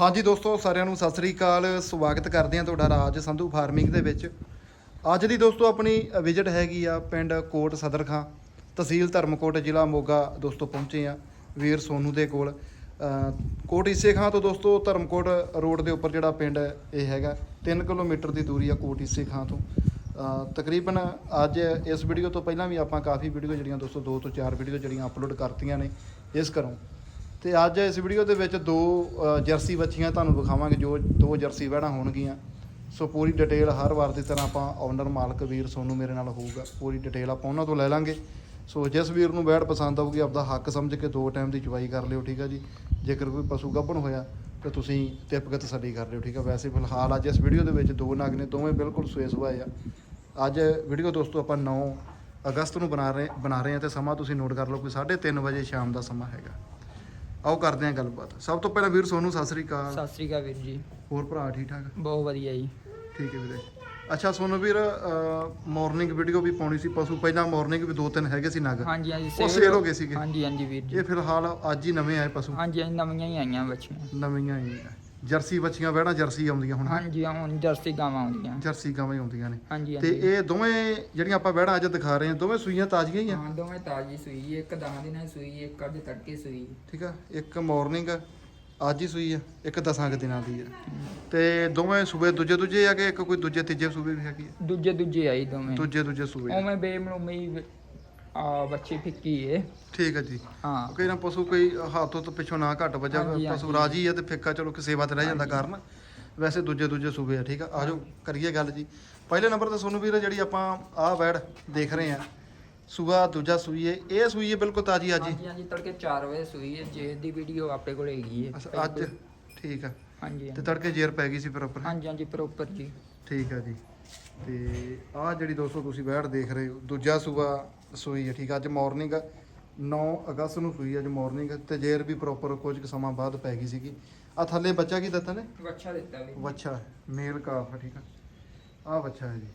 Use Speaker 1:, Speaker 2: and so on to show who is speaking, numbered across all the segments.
Speaker 1: ਹਾਂਜੀ ਦੋਸਤੋ, ਸਾਰਿਆਂ ਨੂੰ ਸਤਿ ਸ੍ਰੀ ਅਕਾਲ। ਸਵਾਗਤ ਕਰਦੇ ਹਾਂ ਤੁਹਾਡਾ ਰਾਜ ਸੰਧੂ ਫਾਰਮਿੰਗ ਦੇ ਵਿੱਚ। ਅੱਜ ਦੀ ਦੋਸਤੋ, ਆਪਣੀ ਵਿਜ਼ਿਟ ਹੈਗੀ ਆ ਪਿੰਡ ਕੋਟ ਸਦਰ ਖਾਂ, ਤਹਿਸੀਲ ਧਰਮਕੋਟ, ਜ਼ਿਲ੍ਹਾ ਮੋਗਾ ਦੋਸਤੋ, ਪਹੁੰਚੇ ਆ ਵੀਰ ਸੋਨੂ ਦੇ ਕੋਲ। ਕੋਟ ਈਸੇ ਖਾਂ ਤੋਂ ਦੋਸਤੋ, ਧਰਮਕੋਟ ਰੋਡ ਦੇ ਉੱਪਰ ਜਿਹੜਾ ਪਿੰਡ ਇਹ ਹੈਗਾ 3 ਕਿਲੋਮੀਟਰ ਦੀ ਦੂਰੀ ਆ ਕੋਟ ਈਸੇ ਖਾਂ ਤੋਂ। ਤਕਰੀਬਨ ਅੱਜ ਇਸ ਵੀਡੀਓ ਤੋਂ ਪਹਿਲਾਂ ਵੀ ਆਪਾਂ ਕਾਫੀ ਵੀਡੀਓ ਜਿਹੜੀਆਂ ਦੋਸਤੋ, ਦੋ ਤੋਂ ਚਾਰ ਵੀਡੀਓ ਜਿਹੜੀਆਂ ਅਪਲੋਡ ਕਰਤੀਆਂ ਨੇ, ਇਸ ਘਰੋਂ। ਤੇ ਅੱਜ ਇਸ ਵੀਡੀਓ ਦੇ ਵਿੱਚ ਦੋ ਜਰਸੀ ਬੱਚੀਆਂ ਤੁਹਾਨੂੰ ਵਿਖਾਵਾਂਗੇ ਜੋ ਦੋ ਜਰਸੀ ਵਹਿਣਾ ਹੋਣਗੀਆਂ। ਸੋ ਪੂਰੀ ਡਿਟੇਲ ਹਰ ਵਾਰ ਦੀ ਤਰ੍ਹਾਂ ਆਪਾਂ ਓਨਰ ਮਾਲਕ ਵੀਰ ਸੋਨੂੰ ਮੇਰੇ ਨਾਲ ਹੋਊਗਾ। ਪੂਰੀ ਡਿਟੇਲ ਆਪਾਂ ਉਹਨਾਂ ਤੋਂ ਲੈ ਲਾਂਗੇ। ਸੋ ਜਿਸ ਵੀਰ ਨੂੰ ਵਹਿੜ ਪਸੰਦ ਆਊਗੀ, ਆਪਦਾ ਹੱਕ ਸਮਝ ਕੇ ਦੋ ਟਾਈਮ ਦੀ ਚੁਵਾਈ ਕਰ ਲਿਓ, ਠੀਕ ਆ ਜੀ? ਜੇਕਰ ਕੋਈ ਪਸ਼ੂ ਗੱਭਣ ਹੋਇਆ, ਤੇ ਤੁਸੀਂ ਟਿਪ ਕੇ ਤਸੱਲੀ ਕਰ ਲਿਓ, ਠੀਕ ਆ? ਵੈਸੇ ਫਿਲਹਾਲ ਅੱਜ ਇਸ ਵੀਡੀਓ ਦੇ ਵਿੱਚ ਦੋ ਨਗ ਨੇ, ਦੋਵੇਂ ਬਿਲਕੁਲ ਸੂਏ ਸੁਭਾਏ ਆ। ਅੱਜ ਵੀਡੀਓ ਦੋਸਤੋ ਆਪਾਂ 9 ਅਗਸਤ ਨੂੰ ਬਣਾ ਰਹੇ ਬਣਾ ਰਹੇ ਹਾਂ ਤੇ ਸਮਾਂ ਤੁਸੀਂ ਨੋਟ ਕਰ ਲਓ ਕੋਈ 3:30 ਵਜੇ ਸ਼ਾਮ ਦਾ ਸਮਾਂ ਹੈਗਾ। ਆਓ ਕਰਦੇ ਹਾਂ ਗੱਲਬਾਤ। ਸਭ ਤੋਂ ਪਹਿਲਾਂ ਵੀਰ ਸੋਨੂੰ ਸਤਿ ਸ੍ਰੀ ਅਕਾਲ।
Speaker 2: ਸਤਿ ਸ੍ਰੀ ਅਕਾਲ ਵੀਰ ਜੀ।
Speaker 1: ਹੋਰ ਭਰਾ ਠੀਕ ਠਾਕ?
Speaker 2: ਬਹੁਤ ਵਧੀਆ ਜੀ।
Speaker 1: ਠੀਕ ਹੈ ਵੀਰੇ। ਅੱਛਾ ਸੋਨੂੰ ਵੀਰ ਮਾਰਨਿੰਗ ਵੀਡੀਓ ਵੀ ਪਾਉਣੀ ਸੀ ਪਸ਼ੂ। ਪਹਿਲਾਂ ਮਾਰਨਿੰਗ ਵੀ ਦੋ ਤਿੰਨ ਹੈਗੇ ਸੀ ਨਗ।
Speaker 2: ਹਾਂਜੀ ਹਾਂਜੀ
Speaker 1: ਉਹ ਸੇਲ ਹੋ ਗਏ ਸੀਗੇ।
Speaker 2: ਹਾਂਜੀ ਹਾਂਜੀ ਵੀਰ ਜੀ।
Speaker 1: ਇਹ ਫਿਲਹਾਲ ਅੱਜ ਹੀ ਨਵੇਂ ਆਏ ਪਸ਼ੂ।
Speaker 2: ਹਾਂਜੀ ਹਾਂਜੀ ਨਵੀਆਂ ਹੀ ਆਈਆਂ ਬੱਚੀਆਂ।
Speaker 1: ਨਵੀਆਂ ਹੀ ਆ। ਜਰਸੀ ਬੱਚੀਆਂ ਵਹਿਣਾ ਜਰਸੀ ਆਉਂਦੀਆਂ ਹੁਣ।
Speaker 2: ਹਾਂਜੀ ਹੁਣ ਜਰਸੀ ਗਾਵਾਂ ਆਉਂਦੀਆਂ।
Speaker 1: ਜਰਸੀ ਗਾਵਾਂ ਹੀ ਆਉਂਦੀਆਂ ਨੇ।
Speaker 2: ਹਾਂਜੀ
Speaker 1: ਤੇ
Speaker 2: ਹਾਂਜੀ।
Speaker 1: ਇਹ ਦੋਵੇਂ ਜਿਹੜੀਆਂ ਆਪਾਂ ਵਹਿਣਾ ਅੱਜ ਦਿਖਾ ਰਹੇ ਹਾਂ ਦੋਵੇਂ ਸੂਈਆਂ ਤਾਜ਼ੀਆਂ ਹੀ ਆ?
Speaker 2: ਹਾਂ ਦੋਵੇਂ ਤਾਜੀ ਸੂਈ ਇੱਕ 10 ਦਿਨਾਂ ਦੀ ਸੂਈ ਇੱਕ ਅੱਜ ਤੜਕੇ ਸੂਈ।
Speaker 1: ਠੀਕ ਆ ਇੱਕ ਮਾਰਨਿੰਗ ਅੱਜ ਹੀ ਸੂਈ ਆ ਇੱਕ ਦਸਾਂ ਕੁ ਦਿਨਾਂ ਦੀ ਆ। ਤੇ ਦੋਵੇਂ ਸੂਬੇ ਦੂਜੇ ਦੂਜੇ ਆ ਕਿ ਇੱਕ ਕੋਈ ਦੂਜੇ ਤੀਜੇ ਸੂਬੇ ਵੀ ਹੈਗੀ ਆ?
Speaker 2: ਦੂਜੇ ਦੂਜੇ ਆਈ ਦੋਵੇਂ।
Speaker 1: ਦੂਜੇ ਦੂਜੇ ਸੂਬੇ। ਆ।
Speaker 2: ਉਵੇਂ ਬੇਮਲੂਮੀ ਆ ਬੱਚੀ ਫਿੱਕੀ ਏ।
Speaker 1: ਠੀਕ ਆ ਜੀ।
Speaker 2: ਹਾਂ।
Speaker 1: ਕੋਈ ਨਾ ਪਸ਼ੂ ਕੋਈ ਹੱਥੋਂ ਤੋਂ ਪਿੱਛੋਂ ਨਾ ਘਟ ਵੱਜਾ
Speaker 2: ਹਾਂਜੀ,
Speaker 1: ਪਸ਼ੂ
Speaker 2: ਹਾਂਜੀ।
Speaker 1: ਰਾਜੀ ਆ ਤੇ ਫਿੱਕਾ ਚਲੋ ਕਿ ਸੇਵਾ ਤੇ ਰਹਿ ਜਾਂਦਾ। ਕਾਰਨ। ਵੈਸੇ ਦੂਜੇ ਦੂਜੇ ਸੂਬੇ ਆ ਠੀਕ ਆ। ਆਜੋ ਕਰੀਏ ਗੱਲ ਜੀ। ਪਹਿਲੇ ਨੰਬਰ ਤੇ ਸੋਨੂੰ ਵੀਰ ਜਿਹੜੀ ਆਪਾਂ ਆਹ ਵੈੜ ਦੇਖ ਰਹੇ ਆ ਸੂਆ ਦੂਜਾ ਸੂਈਏ ਇਹ ਸੂਈਏ ਬਿਲਕੁਲ ਤਾਜੀ ਅੱਜ ਹੀ
Speaker 2: ਹਾਂਜੀ ਹਾਂਜੀ ਤੜਕੇ 4 ਵਜੇ ਸੂਈ ਏ। ਜੇ ਦੀ ਵੀਡੀਓ ਆਪਣੇ ਕੋਲ ਹੈਗੀ ਏ।
Speaker 1: ਅੱਛਾ, ਅੱਜ? ਠੀਕ ਆ।
Speaker 2: ਹਾਂਜੀ
Speaker 1: ਤੇ
Speaker 2: ਹਾਂਜੀ।
Speaker 1: ਤੜਕੇ ਜੇਰ ਪੈ ਗਈ ਸੀ ਪ੍ਰੋਪਰ
Speaker 2: ਹਾਂਜੀ ਹਾਂਜੀ ਪ੍ਰੋਪਰ ਜੀ।
Speaker 1: ਠੀਕ ਆ ਜੀ। ਤੇ ਆਹ ਜਿਹੜੀ ਦੋਸਤੋ ਤੁਸੀਂ ਵੈੜ ਦੇਖ ਰਹੇ ਹੋ ਦੂਜਾ ਸੂਆ ਸੂਈ ਹੈ ਠੀਕ ਆ ਅੱਜ ਮਾਰਨਿੰਗ 9 ਅਗਸਤ ਨੂੰ ਸੂਈ ਅੱਜ ਮਾਰਨਿੰਗ ਤੇ ਜੇਰ ਵੀ ਪ੍ਰੋਪਰ ਕੁਝ ਕੁ ਸਮਾਂ ਬਾਅਦ ਪੈ ਗਈ ਸੀਗੀ। ਆ ਥੱਲੇ ਬੱਚਾ ਕੀ ਦਿੱਤਾ ਨੇ?
Speaker 2: ਬੱਚਾ ਦਿੱਤਾ ਵੀ।
Speaker 1: ਵੱਛਾ ਮੇਲ ਕਾਫ ਆ ਠੀਕ ਆ। ਆ ਵੱਛਾ ਹੈ ਜੀ।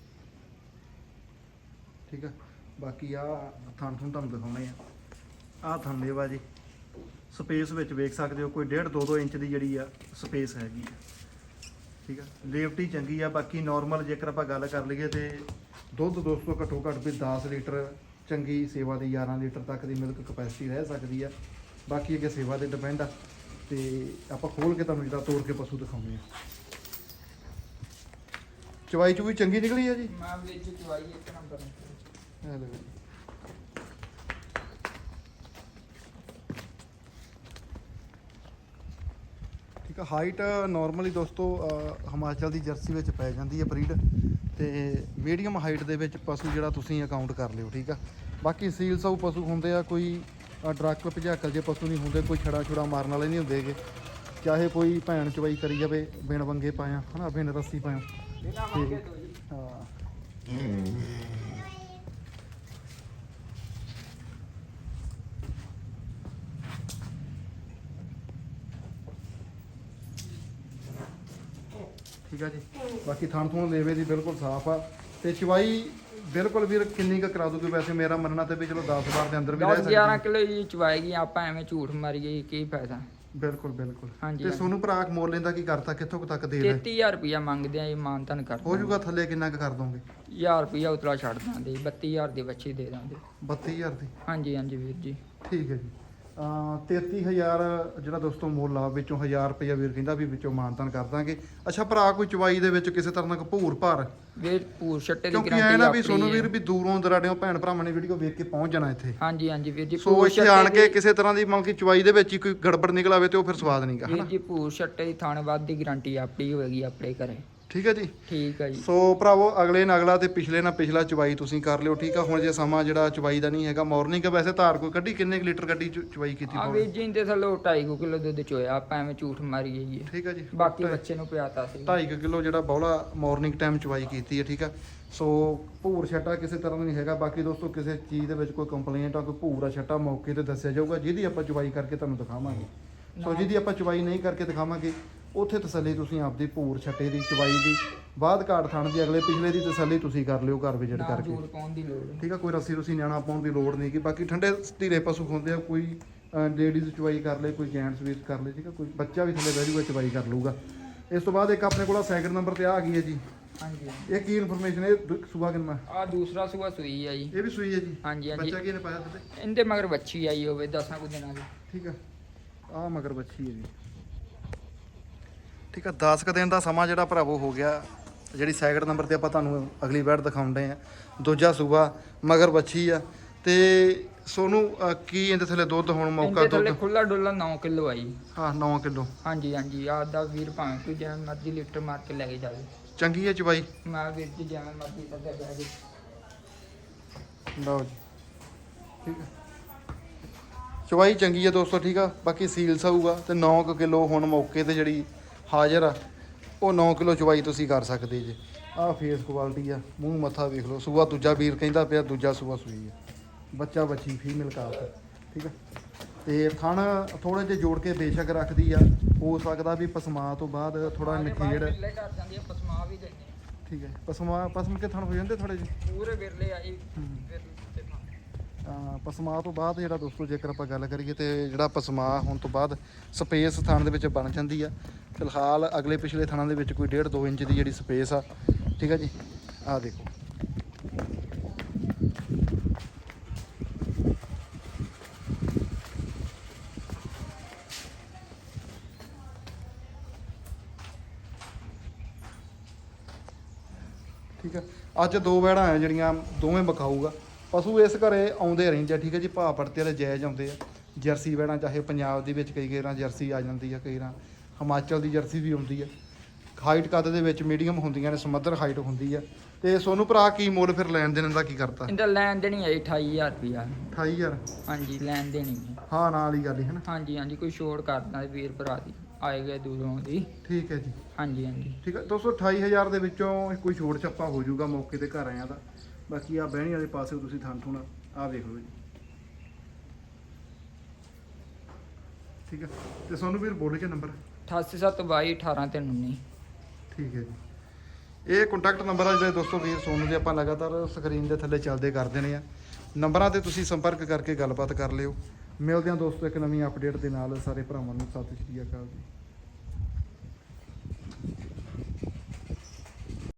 Speaker 1: ਠੀਕ ਆ ਬਾਕੀ ਆ ਥਣ ਥਣ ਤੁਹਾਨੂੰ ਦਿਖਾਉਣੇ ਆ। ਆ ਥਣ ਲੇਵਾ ਜੀ। ਸਪੇਸ ਵਿੱਚ ਵੇਖ ਸਕਦੇ ਹੋ ਕੋਈ 1.5 2-2 ਇੰਚ ਦੀ ਜਿਹੜੀ ਆ ਸਪੇਸ ਹੈਗੀ ਆ। ਠੀਕ ਆ ਲੇਵਟੀ ਚੰਗੀ ਆ ਬਾਕੀ ਨਾਰਮਲ ਜੇਕਰ ਆਪਾਂ ਗੱਲ ਕਰ ਲਈਏ ਤੇ ਦੁੱਧ ਦੋਸਤੋ ਘੱਟੋ ਘੱਟ ਵੀ 10 ਲੀਟਰ ਚੰਗੀ ਸੇਵਾ ਦੀ 11 ਲੀਟਰ ਤੱਕ ਦੀ ਮਿਲਕ ਕਪੈਸਿਟੀ ਰਹਿ ਸਕਦੀ ਆ। ਬਾਕੀ ਅੱਗੇ ਸੇਵਾ ਤੇ ਡਿਪੈਂਡ ਆ ਤੇ ਆਪਾਂ ਖੋਲ ਕੇ ਤੁਹਾਨੂੰ ਜਿਹੜਾ ਤੋੜ ਕੇ ਪਸ਼ੂ ਦਿਖਾਉਂਦੇ ਆ। ਚਵਾਈ ਚੁਈ ਚੰਗੀ ਨਿਕਲੀ ਆ ਜੀ?
Speaker 2: ਮੈਂ ਵਿੱਚ ਚਵਾਈ ਇੱਕ ਨੰਬਰ
Speaker 1: ਇਹ ਲਓ ਜੀ। ਠੀਕ ਆ ਹਾਈਟ ਨਾਰਮਲੀ ਦੋਸਤੋ ਹਿਮਾਚਲ ਦੀ ਜਰਸੀ ਵਿੱਚ ਪੈ ਜਾਂਦੀ ਹੈ ਬਰੀਡ ਤੇ ਮੀਡੀਅਮ ਹਾਈਟ ਦੇ ਵਿੱਚ ਪਸ਼ੂ ਜਿਹੜਾ ਤੁਸੀਂ ਅਕਾਊਂਟ ਕਰ ਲਿਓ ਠੀਕ ਆ? ਬਾਕੀ ਸੀਲ ਸਾਊ ਪਸ਼ੂ ਹੁੰਦੇ ਆ ਕੋਈ ਡਰਾਕਲ ਭਜਾਕਲ ਜੇ ਪਸ਼ੂ ਨਹੀਂ ਹੁੰਦੇ ਕੋਈ ਛੜਾ ਛੁੜਾ ਮਾਰਨ ਵਾਲੇ ਨਹੀਂ ਹੁੰਦੇਗੇ ਚਾਹੇ ਕੋਈ ਭੈਣ ਚਵਾਈ ਕਰੀ ਜਾਵੇ ਬਿਨ ਵੰਗੇ ਪਾਇਆ ਹਨਾ ਬਿਨ ਰੱਸੀ ਪਾਇਆ।
Speaker 2: ਬਿਨਾ ਮੰਗੇ ਤੋਂ ਜੀ।
Speaker 1: ਹਾਂ। ਠੀਕ ਆ ਜੀ? ਬਾਕੀ ਥਣ ਥਣ ਦੇਵੇ ਦੀ ਬਿਲਕੁਲ ਸਾਫ਼ ਆ। ਤੇ ਚਵਾਈ ਬਿਲਕੁਲ ਵੀਰ ਕਿੰਨੀ ਕੁ ਕਰਾ ਦੂਗੀ ਵੈਸੇ? ਮੇਰਾ ਮੰਨਣਾ ਤੇ ਵੀ ਚਲੋ 10 ਵਾਰ ਦੇ ਅੰਦਰ ਵੀ ਰਹਿ
Speaker 2: 10
Speaker 1: ਸਕਦੀ।
Speaker 2: 11
Speaker 1: ਹੈ।
Speaker 2: ਕਿਲੋ ਜੀ ਚਵਾਏਗੀ ਆਪਾਂ ਐਵੇਂ ਝੂਠ ਮਾਰੀਏ ਕੀ ਫਾਇਦਾ?
Speaker 1: ਬਿਲਕੁਲ ਬਿਲਕੁਲ।
Speaker 2: ਹਾਂਜੀ,
Speaker 1: ਤੇ
Speaker 2: ਹਾਂਜੀ।
Speaker 1: ਸੋਨੂੰ ਭਰਾ ਮੋਲ ਲੈਂਦਾ ਕੀ ਕਰਤਾ? ਕਿੱਥੋਂ ਕੁ ਤੱਕ ਦੇ ਲੈ
Speaker 2: 33000 ਰੁਪਇਆ ਮੰਗਦੇ ਆ ਇਹ ਮਾਨਤਨ ਕਰ
Speaker 1: ਹੋ ਜਾਊਗਾ ਥੱਲੇ ਕਿੰਨਾ ਕੁ ਕਰ ਦੋਗੇ?
Speaker 2: 1000 ਰੁਪਇਆ ਉਤਲਾ ਛੱਡ ਦਾਂਗੇ 32000 ਦੀ ਬੱਚੀ ਦੇ ਦਾਂਗੇ
Speaker 1: 32000 ਦੀ?
Speaker 2: ਹਾਂਜੀ ਹਾਂਜੀ ਵੀਰ ਜੀ।
Speaker 1: ਠੀਕ ਹੈ ਜੀ। 33000 ਜਿਹੜਾ ਦੋਸਤੋ ਮੁੱਲ ਆ ਵਿੱਚੋਂ 1000 ਰੁਪਇਆ ਵੀਰ ਕਹਿੰਦਾ ਵੀ ਵਿੱਚੋਂ ਮਾਨਤਾਨ ਕਰ ਦਾਂਗੇ। ਅੱਛਾ ਭਰਾ ਕੋਈ ਚਵਾਈ ਦੇ ਵਿੱਚ ਕਿਸੇ ਤਰ੍ਹਾਂ ਦਾ ਭੂਰ ਭਾਰ?
Speaker 2: ਵੀਰ ਪੂਰ ਛੱਟੇ ਦੀ
Speaker 1: ਕਿਉਂਕਿ
Speaker 2: ਗਰੰਟੀ
Speaker 1: ਐ ਨਾ ਵੀ ਸੋਨੂੰ। ਵੀਰ ਵੀ ਦੂਰੋਂ ਦਰਾਡਿਓਂ ਭੈਣ ਭਰਾਵਾਂ ਨੇ ਵੀਡੀਓ ਵੇਖ ਕੇ ਪਹੁੰਚ ਜਾਣਾ ਇੱਥੇ।
Speaker 2: ਹਾਂਜੀ ਹਾਂਜੀ ਵੀਰ ਜੀ
Speaker 1: ਸੋ ਇੱਥੇ ਆਣ ਕੇ ਕਿਸੇ ਤਰ੍ਹਾਂ ਦੀ ਮਤਲਬ ਕਿ ਚਵਾਈ ਦੇ ਵਿੱਚ ਹੀ ਕੋਈ ਗੜਬੜ ਨਿਕਲ ਆਵੇ ਤੇ ਉਹ ਫਿਰ ਸਵਾਦ ਨਹੀਂਗਾ
Speaker 2: ਵੀਰ
Speaker 1: ਹਨਾ?
Speaker 2: ਜੀ ਪੂਰ ਛੱਟੇ ਦੀ ਥਾਣ ਵੱਧ ਦੀ ਗਰੰਟੀ ਆਪਣੀ ਹੋਏਗੀ ਆਪਣੇ ਘਰੇ।
Speaker 1: ਠੀਕ ਹੈ ਜੀ?
Speaker 2: ਠੀਕ ਹੈ ਜੀ।
Speaker 1: ਸੋ ਭਰਾਵੋ ਅਗਲੇ ਨਾਲ ਅਗਲਾ ਤੇ ਪਿਛਲੇ ਨਾਲ ਪਿਛਲਾ ਚਵਾਈ ਤੁਸੀਂ ਕਰ ਲਿਓ ਠੀਕ ਆ? ਹੁਣ ਜੇ ਸਮਾਂ ਜਿਹੜਾ ਚਵਾਈ ਦਾ ਨਹੀਂ ਹੈਗਾ ਮਾਰਨਿੰਗ ਵੈਸੇ ਧਾਰ ਕੋਈ ਕੱਢੀ? ਕਿੰਨੇ ਕੁ ਲੀਟਰ ਗੱਡੀ ਚਵਾਈ ਕੀਤੀ
Speaker 2: ਆ
Speaker 1: ਪਾਉਣੀ?
Speaker 2: ਵੀਰ ਜੀ ਦੇ ਥੱਲੇ 2.5 ਕਿਲੋ ਦੁੱਧ ਚੋਇਆ ਆਪਾਂ ਐਵੇਂ ਝੂਠ ਮਾਰੀਏ ਜੀ।
Speaker 1: ਠੀਕ ਹੈ ਜੀ।
Speaker 2: ਬਾਕੀ ਬੱਚੇ ਨੂੰ ਪਿਆਤਾ ਸੀ।
Speaker 1: 2.5 ਕਿਲੋ ਜਿਹੜਾ ਬੌਲਾ ਮਾਰਨਿੰਗ ਟਾਈਮ ਚਵਾਈ ਕੀਤੀ ਹੈ ਠੀਕ ਆ? ਸੋ ਭੂਰ ਛੱਟਾ ਕਿਸੇ ਤਰ੍ਹਾਂ ਦਾ ਨਹੀਂ ਹੈਗਾ ਬਾਕੀ ਦੋਸਤੋ ਕਿਸੇ ਚੀਜ਼ ਦੇ ਵਿੱਚ ਕੋਈ ਕੰਪਲੇਂਟ ਆ ਕੋਈ ਭੂਰਾ ਛੱਟਾ ਮੌਕੇ ਤੇ ਦੱਸਿਆ ਜਾਊਗਾ ਜਿਹਦੀ ਆਪਾਂ ਚਵਾਈ ਕਰਕੇ ਤੁਹਾਨੂੰ ਦਿਖਾਵਾਂਗੇ। ਸੋ। ਜਿਹਦੀ ਆਪਾਂ ਚਵਾਈ ਨਹੀਂ ਕਰਕੇ ਦਿਖਾਵਾਂਗੇ ਉੱਥੇ ਤਸੱਲੀ ਤੁਸੀਂ ਆਪਦੀ ਭੂਰ ਛੱਟੇ ਦੀ ਚਵਾਈ ਦੀ ਬਾਅਦ ਕਾਟ ਥਣ ਦੀ ਅਗਲੇ ਪਿਛਲੇ ਦੀ ਤਸੱਲੀ ਤੁਸੀਂ ਕਰ ਲਿਓ ਘਰ ਵਿਜ਼ਿਟ ਕਰਕੇ।
Speaker 2: ਜੂੜ ਪਾਉਣ ਦੀ ਲੋੜ ਨਹੀਂ।
Speaker 1: ਠੀਕ ਆ ਕੋਈ ਰੱਸੀ ਰੁਸੀ ਨਿਆਣਾ ਪਾਉਣ ਦੀ ਲੋੜ ਨਹੀਂ ਕਿ ਬਾਕੀ ਠੰਡੇ ਧੀਰੇ ਪਸ਼ੂ ਹੁੰਦੇ ਆ ਕੋਈ ਲੇਡੀਜ਼ ਚਵਾਈ ਕਰ ਲੇ ਕੋਈ ਜੈਂਟਸ ਵੀ ਕਰ ਲੇ ਠੀਕ ਆ ਕੋਈ ਬੱਚਾ ਵੀ ਥੱਲੇ ਬਹਿ ਚਵਾਈ ਕਰ ਲਊਗਾ। ਇਸ ਤੋਂ ਬਾਅਦ ਇੱਕ ਆਪਣੇ ਕੋਲ ਸੈਕਿੰਡ ਨੰਬਰ ਤੇ ਆ ਆ ਗਈ ਹੈ ਜੀ।
Speaker 2: ਹਾਂਜੀ
Speaker 1: ਇਹ ਕੀ ਇਨਫੋਰਮੇਸ਼ਨ ਹੈ? ਸੂਆ ਕਿੰਨਾ?
Speaker 2: ਆ ਦੂਸਰਾ ਸੂਆ ਸੂਈ ਆ ਜੀ।
Speaker 1: ਇਹ ਵੀ ਸੂਈ ਹੈ ਜੀ?
Speaker 2: ਹਾਂਜੀ ਹਾਂਜੀ।
Speaker 1: ਬੱਚਾ ਕਿਹਨੇ ਪਾਇਆ ਥੱਲੇ
Speaker 2: ਇਹਦੇ ਮਗਰ ਬੱਚੀ ਆਈ ਹੋਵੇ 10 ਕੁ ਦਿਨਾਂ ਦੀ
Speaker 1: ਠੀਕ ਆ। ਆ ਮਗਰ ਬੱਚੀ ਹੈ ਜੀ। ਠੀਕ ਆ 10 ਕ ਦਿਨ ਦਾ ਸਮਾਂ ਜਿਹੜਾ ਭਰਾਵੋ ਹੋ ਗਿਆ ਜਿਹੜੀ ਸੈਕਿੰਡ ਨੰਬਰ ਤੇ ਆਪਾਂ ਤੁਹਾਨੂੰ ਅਗਲੀ ਬੈਡ ਦਿਖਾਉਂਦੇ ਆ। ਦੂਜਾ ਸੂਬਾ ਮਗਰ ਬੱਚੀ ਆ। ਤੇ ਸੋਨੂੰ ਅ, ਕੀ ਇਹਦੇ ਥੱਲੇ ਦੁੱਧ ਹੁਣ ਮੌਕਾ
Speaker 2: ਇਹਦੇ ਥੱਲੇ
Speaker 1: ਦੁੱਧ?
Speaker 2: ਖੁੱਲਾ ਡੁੱਲਾ 9 ਕਿਲੋ ਆਈ
Speaker 1: ਹਾਂ 9 ਕਿਲੋ।
Speaker 2: ਹਾਂਜੀ ਹਾਂਜੀ ਆ ਦਾ ਵੀਰ ਭਾਵੇਂ ਕੋਈ ਜਿਵੇਂ ਮਰਜ਼ੀ ਲੀਟਰ ਮਾਰ ਕੇ ਲੈ ਕੇ ਜਾਵੇ।
Speaker 1: ਚੰਗੀ ਹੈ ਚਵਾਈ
Speaker 2: ਮੈਂ ਵੀਰ ਜੀ ਜਿਵੇਂ ਮਰਜ਼ੀ ਲੱਗਾ ਬਹਿ ਜੇ
Speaker 1: ਲਓ ਜੀ। ਠੀਕ ਹੈ ਚਵਾਈ ਚੰਗੀ ਹੈ ਦੋਸਤੋ ਠੀਕ ਆ? ਬਾਕੀ ਸੀਲ ਸਾਊਗਾ ਤੇ 9 ਕਿਲੋ ਹੁਣ ਮੌਕੇ ਤੇ ਜਿਹੜੀ ਹਾਜ਼ਰ ਆ। ਉਹ 9 ਕਿਲੋ ਚਵਾਈ ਤੁਸੀਂ ਕਰ ਸਕਦੇ ਜੇ। ਆਹ ਫੇਸ ਕੁਆਲਿਟੀ ਆ। ਮੂੰਹ ਮੱਥਾ ਵੇਖ ਲਓ। ਸੂਆ ਦੂਜਾ ਵੀਰ ਕਹਿੰਦਾ ਪਿਆ ਦੂਜਾ ਸੂਆ ਸੂਈ ਆ। ਬੱਚਾ ਬੱਚੀ ਫੀਮੇਲ ਕਾਫ ਠੀਕ ਆ? ਤੇ ਥਣ ਥੋੜੇ ਜਿਹਾ ਜੋੜ ਕੇ ਬੇਸ਼ੱਕ ਰੱਖਦੀ ਆ। ਹੋ ਸਕਦਾ ਵੀ ਪਸਮਾ ਤੋਂ ਬਾਅਦ ਥੋੜਾ ਨਿਖੇੜ।
Speaker 2: ਵਿਰਲੇ ਕਰ ਜਾਂਦੀ ਆ ਪਸਮਾ ਵੀ ਦਿੰਦੇ ਆ।
Speaker 1: ਠੀਕ ਹੈ ਪਸਮਾ ਪਸਮ ਕੇ ਥਣ ਹੋ ਜਾਂਦੇ ਥੋੜੇ ਜਿਹੇ?
Speaker 2: ਪੂਰੇ ਵਿਰਲੇ ਆਈ। ਵਿਰਲੇ ਤੇ ਥਾਂ।
Speaker 1: ਤਾਂ ਪਸਮਾ ਤੋਂ ਬਾਅਦ ਜਿਹੜਾ ਦੋਸਤੋ ਜੇਕਰ ਆਪਾਂ ਗੱਲ ਕਰੀਏ ਤੇ ਜਿਹੜਾ ਪਸਮਾ ਹੋਣ ਤੋਂ ਬਾਅਦ ਸਪੇਸ ਥਾਣ ਦੇ ਵਿੱਚ ਬਣ ਜਾਂਦੀ ਆ। ਫਿਲਹਾਲ ਅਗਲੇ ਪਿਛਲੇ ਥਾਣਾ ਦੇ ਵਿੱਚ ਕੋਈ 1.5 2 ਇੰਚ ਦੀ ਜਿਹੜੀ ਸਪੇਸ ਆ, ਠੀਕ ਆ ਜੀ? ਆਹ ਦੇਖੋ। ਠੀਕ ਆ? ਅੱਜ ਦੋ ਵੈੜਾਂ ਆ ਜਿਹੜੀਆਂ ਦੋਵੇਂ ਬਕਾਊਗਾ ਪਸ਼ੂ ਇਸ ਘਰੇ ਆਉਂਦੇ ਰਹਿੰਦੇ ਆ, ਠੀਕ ਹੈ ਜੀ? ਭਾਅ ਪੜਤੇ ਵਾਲੇ ਜਾਇਜ਼ ਆਉਂਦੇ ਆ। ਜਰਸੀ ਵੈੜਾਂ ਚਾਹੇ ਪੰਜਾਬ ਦੇ ਵਿੱਚ ਕਈ ਕਈ ਜਰਸੀ ਆ ਜਾਂਦੀ ਆ, ਕਈ ਰਾਂ ਹਿਮਾਚਲ ਦੀ ਜਰਸੀ ਵੀ ਆਉਂਦੀ ਆ ਹਾਈਟ ਕੱਦ ਦੇ ਵਿੱਚ ਮੀਡੀਅਮ ਹੁੰਦੀਆਂ ਨੇ ਸਮੱਧਰ ਹਾਈਟ ਹੁੰਦੀ ਆ ਤੇ ਸੋਨੂੰ ਭਰਾ ਕੀ ਮੁੱਲ ਫਿਰ ਲੈਣ ਦੇਣ ਦਾ ਕੀ ਕਰਤਾ?
Speaker 2: ਇਹਦਾ ਲੈਣ ਦੇਣੀ ਆਈ 28000 ਰੁਪਿਆ
Speaker 1: 28000
Speaker 2: ਹਾਂਜੀ ਲੈਣ ਦੇਣੀ ਹੈ।
Speaker 1: ਹਾਂ ਨਾਲ ਹੀ ਗੱਲ ਹੀ ਹੈ ਨਾ
Speaker 2: ਹਾਂਜੀ ਹਾਂਜੀ ਕੋਈ ਛੋੜ ਕਰਦਾ ਵੀਰ ਭਰਾ ਦੀ ਆਏ ਗਏ ਦੂਰੋਂ ਦੀ।
Speaker 1: ਠੀਕ ਹੈ ਜੀ।
Speaker 2: ਹਾਂਜੀ ਹਾਂਜੀ।
Speaker 1: ਠੀਕ ਹੈ ਦੋਸਤੋ 28000 ਦੇ ਵਿੱਚੋਂ ਕੋਈ ਛੋੜ ਛੱਪਾ ਹੋ ਜਾਊਗਾ ਮੌਕੇ ਤੇ ਘਰ ਆਇਆਂ ਦਾ। ਬਾਕੀ ਆ ਬਹਿਣੀ ਵਾਲੇ ਪਾਸੇ ਤੁਸੀਂ ਥਾਂ ਥੂਣਾ ਆ ਵੇਖ ਲਓ ਜੀ। ਠੀਕ ਹੈ ਤੇ ਸੋਨੂੰ ਵੀਰ ਬੋਲੇ ਕੇ ਨੰਬਰ।
Speaker 2: 8722 18 ਤੇ 19
Speaker 1: ਠੀਕ ਹੈ ਜੀ। ਇਹ ਕੰਟੈਕਟ ਨੰਬਰ ਆ ਜਿਹੜੇ ਦੋਸਤੋ ਵੀਰ ਸੋਨੂੰ ਦੇ ਆਪਾਂ ਲਗਾਤਾਰ ਸਕਰੀਨ ਦੇ ਥੱਲੇ ਚੱਲਦੇ ਕਰ ਦੇਣੇ ਆ। ਨੰਬਰਾਂ ਤੇ ਤੁਸੀਂ ਸੰਪਰਕ ਕਰਕੇ ਗੱਲਬਾਤ ਕਰ ਲਿਓ। ਮਿਲਦੇ ਹਾਂ ਦੋਸਤੋ ਇੱਕ ਨਵੀਂ ਅਪਡੇਟ ਦੇ ਨਾਲ ਸਾਰੇ ਭਰਾਵਾਂ ਨੂੰ। ਸਤਿ ਸ਼੍ਰੀ ਅਕਾਲ ਜੀ।